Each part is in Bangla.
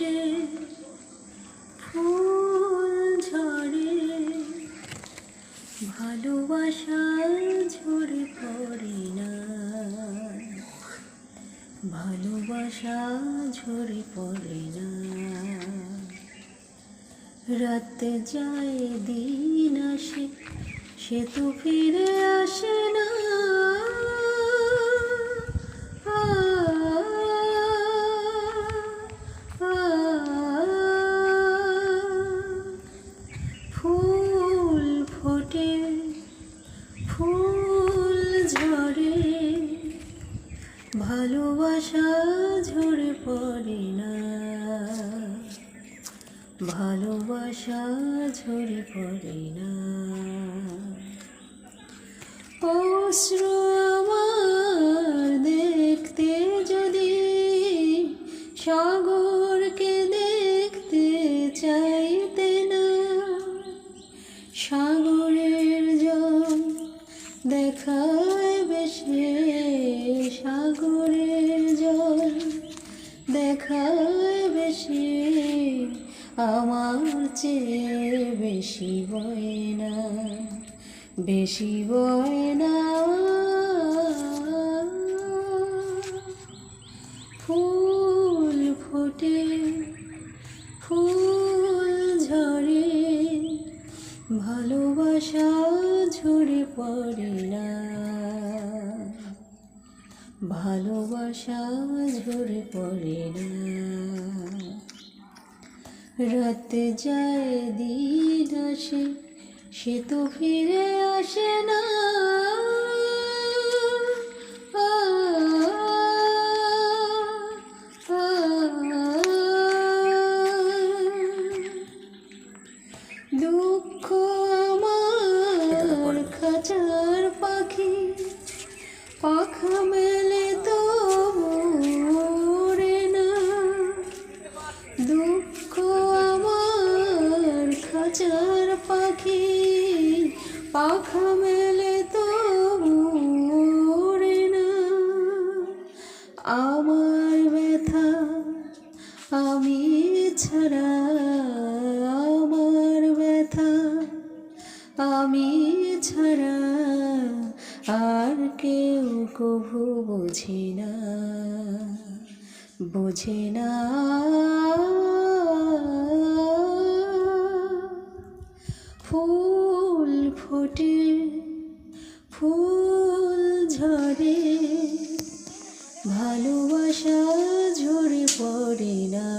ফোটে ফুল ঝরে, ভালোবাসা ঝরে পড়ে না। ভালোবাসা ঝরে পড়ে না। রাত যায় দিন আসে, সে তো ফিরে আসে ভালোবাসা ঝরে পড়ে না। ভালোবাসা ঝরে পড়ে না। অশ্রু আমার দেখতে যদি সাগরকে দেখতে চাইতে না, সাগরের জল দেখায় দেখায় বেশি, আমার চেয়ে বেশি বয় না বেশি বয় না ফুল ফোটে, ফুল ঝরে, ভালোবাসা ঝরে পড়ে না। ভালোবাসা ঝরে পড়ে না। রাতে যায় দিন আসে সে তো ফিরে আসে খাঁচার পাখি, পাখা মেলে তো না। আমার ব্যথা আমি ছাড়া, আমার ব্যথা আমি ছাড়া, আর কেউ কভু বোঝে না বোঝে না। ফোটে, ফুল ঝরে, ভালোবাসা ঝরে পড়ে না।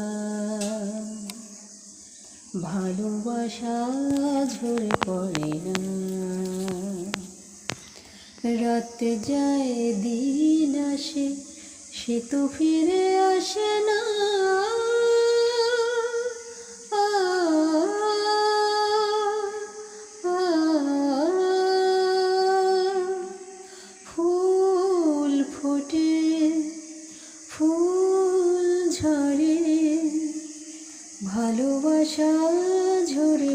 ভালোবাসা ঝরে পড়ে না। রাত যায়, দিন আসে, সে তো ফিরে আসে ফুল ঝরে ভালোবাসা ঝরে